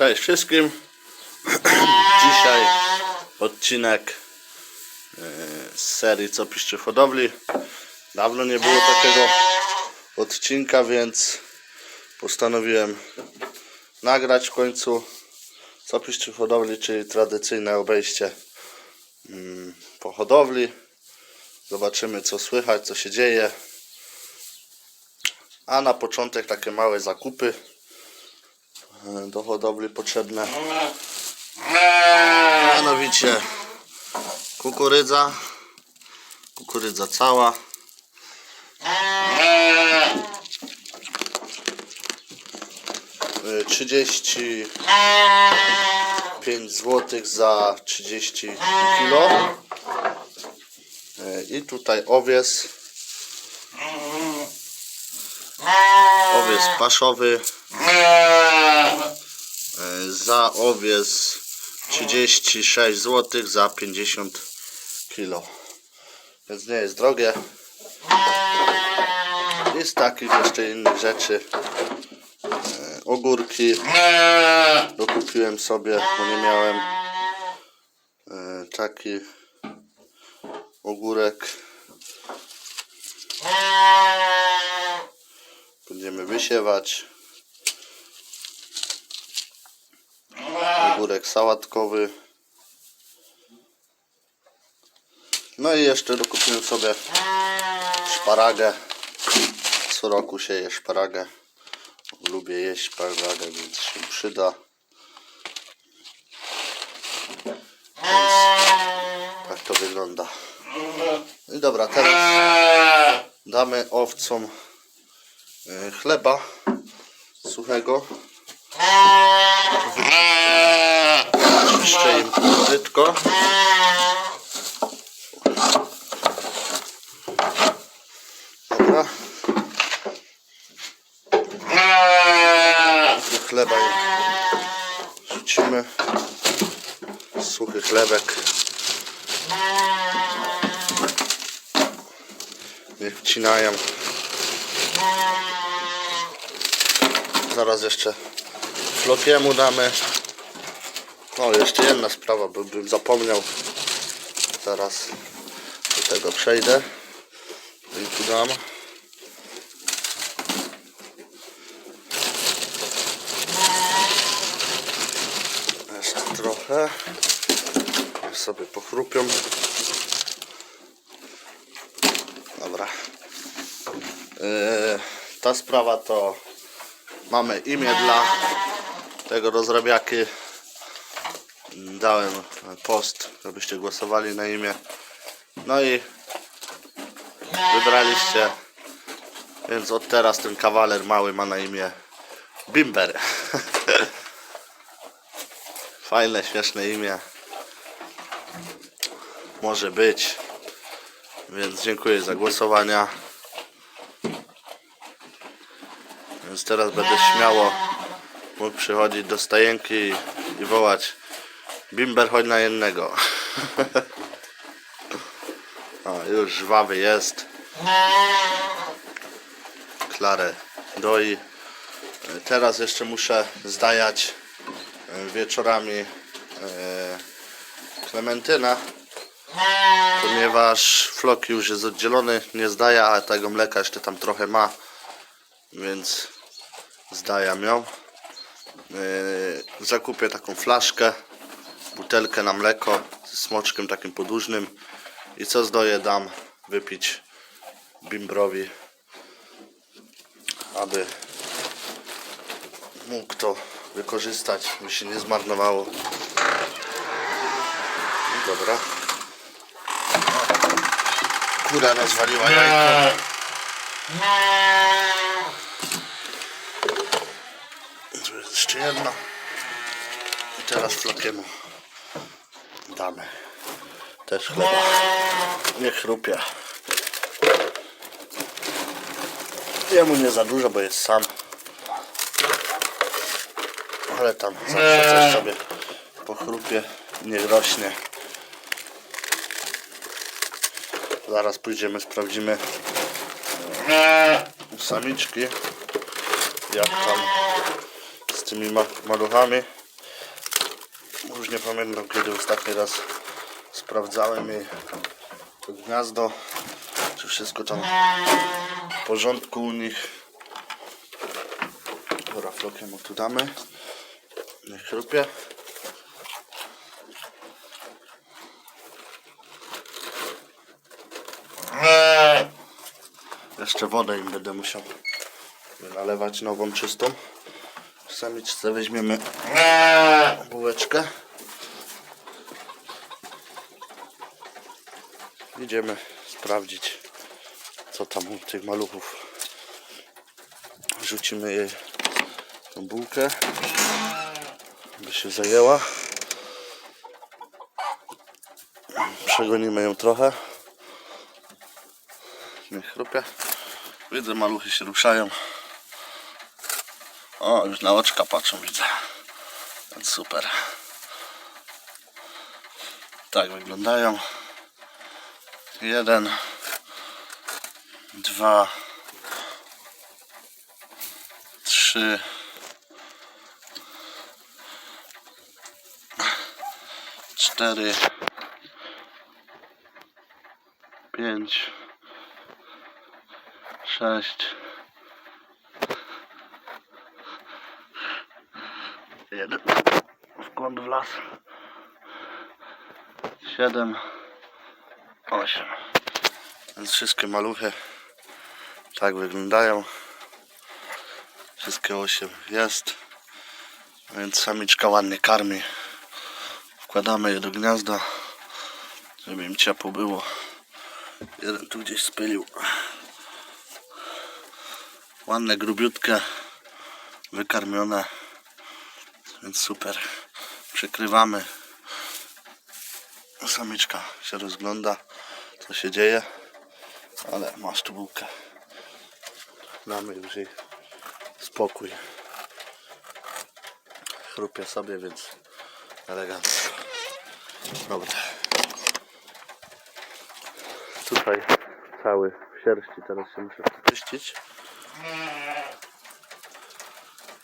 Cześć wszystkim. Dzisiaj odcinek e, z serii Co piszczy w hodowli. Dawno nie było takiego odcinka, więc postanowiłem nagrać w końcu Co piszczy w hodowli, czyli tradycyjne obejście mm, po hodowli. Zobaczymy co słychać, co się dzieje. A na początek takie małe zakupy do hodowli potrzebne. Mianowicie kukurydza, kukurydza cała. E, 35 zł za 30 kg. E, I tutaj owies. Owies paszowy. E, Za owies 36 zł za 50 kg. Więc nie jest drogie. I z takich jeszcze innych rzeczy. e, Ogórki. Dokupiłem sobie, bo nie miałem. e, Taki ogórek. Będziemy wysiewać. Ogórek sałatkowy. No i jeszcze dokupiłem sobie szparagę. Co roku się je szparagę. Lubię jeść szparagę, więc się przyda. Więc tak to wygląda. I dobra, teraz damy owcom e, chleba suchego. Czyszczę im brzydko. Dobra. Do chleba im rzucimy. Suchy chlebek. Niech wcinają. Zaraz jeszcze flokiemu damy. No, jeszcze jedna sprawa, bo bym zapomniał. Zaraz do tego przejdę. I tu dam. Jeszcze trochę. Niech sobie pochrupią. Dobra. Yy, ta sprawa to mamy imię dla tego rozrabiaki. Dałem post, żebyście głosowali na imię. No i wybraliście. Więc od teraz ten kawaler mały ma na imię Bimber. Fajne, śmieszne imię. Może być. Więc dziękuję za głosowania. Więc teraz będę śmiało mógł przychodzić do stajenki i, wołać Bimber chodź na jednego. o, już żwawy jest. Klarę doi. Teraz jeszcze muszę zdajać e, wieczorami e, Klementyna ponieważ floki już jest oddzielony, nie zdaje, a tego mleka jeszcze tam trochę ma, więc zdajam ją. Yy, zakupię taką flaszkę, butelkę na mleko ze smoczkiem takim podłużnym i co zdoję dam wypić bimbrowi, aby mógł to wykorzystać, by się nie zmarnowało. No dobra. Kura rozwaliła jajko. Tu jest jeszcze jedno. I teraz flokiemu damy też chleba. Nie chrupie. Jemu nie za dużo, bo jest sam. Ale tam zawsze coś sobie pochrupie, nie rośnie. Zaraz pójdziemy, sprawdzimy u samiczki jak tam tymi ma maluchami. Już nie pamiętam kiedy ostatni raz sprawdzałem jej to gniazdo, czy wszystko tam w porządku u nich. Dobra, flokiem tu damy. Niech chrupie. Jeszcze wodę im będę musiał nalewać nową, czystą. Samiczce weźmiemy bułeczkę. Idziemy sprawdzić, co tam u tych maluchów. Rzucimy jej tą bułkę, by się zajęła. Przegonimy ją trochę. Niech chrupie. Widzę, maluchy się ruszają. O, już na oczka patrzą, widzę. Więc super. Tak wyglądają. Jeden, dwa, trzy, cztery, pięć, sześć, jeden, wkład w las, siedem, osiem. Więc wszystkie maluchy tak wyglądają. Wszystkie osiem jest. Więc samiczka ładnie karmi. Wkładamy je do gniazda, żeby im ciepło było. Jeden tu gdzieś spylił. Ładne, grubiutkie, wykarmione. Więc super. Przykrywamy. Samiczka się rozgląda, co się dzieje. Ale masz tu bułkę. Damy już jej spokój. Chrupie sobie, więc elegancko. Dobra. Tutaj cały w sierści, teraz się muszę czyścić.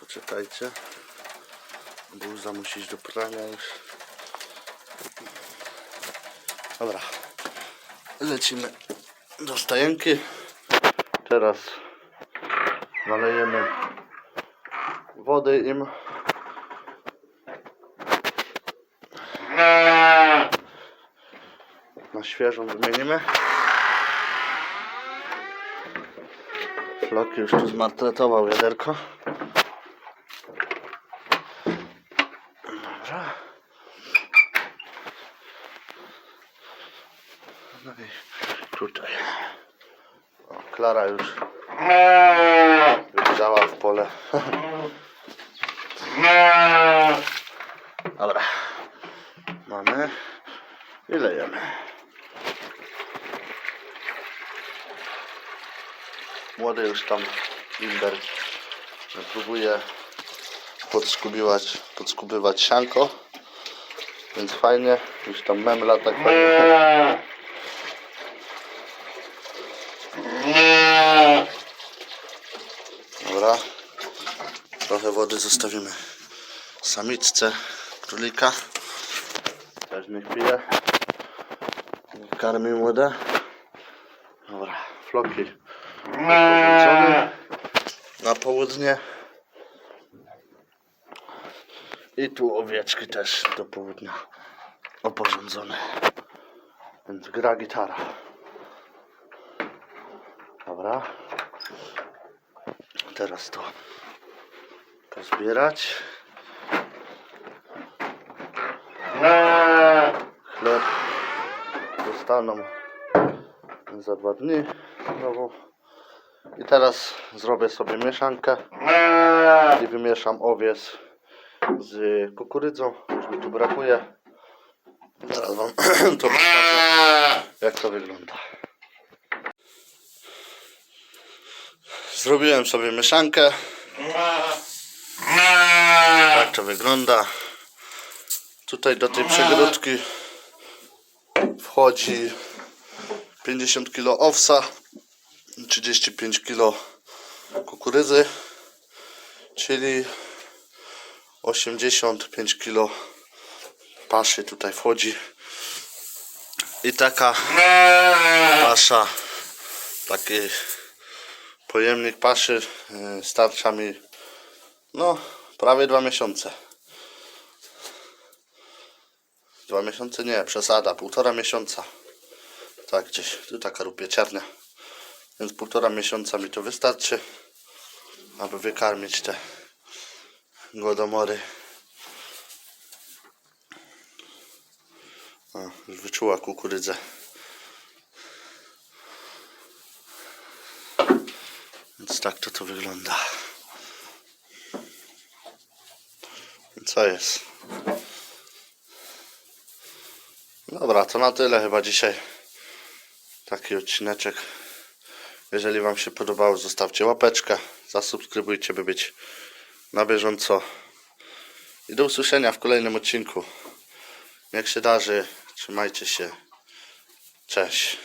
Poczekajcie. Bluza musi iść do prania już. Dobra. Lecimy do stajenki. Teraz nalejemy wody im. Na świeżą wymienimy. Flok już tu zmartretował wiaderko. Dobra. No i tutaj. O, Klara już wygrzała w pole. Dobra. Mamy i lejemy. Młody już tam Limber próbuje podskubiwać, podskubywać sianko. Więc fajnie, już tam memla tak fajnie. Dobra. Trochę wody zostawimy samiczce królika. Też niech pije. Karmi młode. Dobra, floki na południe. I tu owieczki też do południa oporządzone. Więc gra gitara. Dobra. Teraz to pozbierać. Chleb dostaną za dwa dni znowu. I teraz zrobię sobie mieszankę i wymieszam owiec z kukurydzą. Już mi tu brakuje. Zaraz wam to pokażę, jak to wygląda. Zrobiłem sobie mieszankę. Tak to wygląda. Tutaj do tej przegródki wchodzi 50 kg owsa, 35 kg kukurydzy, czyli 85 kg paszy tutaj wchodzi. I taka pasza, taki pojemnik paszy yy, starcza mi no prawie dwa miesiące. Dwa miesiące nie, przesada, półtora miesiąca. Tak gdzieś, tu taka rupieciarnia. Więc półtora miesiąca mi to wystarczy, aby wykarmić te głodomory. O, już wyczuła kukurydzę. Więc tak to to wygląda. Co jest? Dobra, to na tyle chyba dzisiaj. Taki odcineczek. Jeżeli Wam się podobało, zostawcie łapeczkę, zasubskrybujcie, by być na bieżąco. I do usłyszenia w kolejnym odcinku. Niech się darzy, trzymajcie się. Cześć.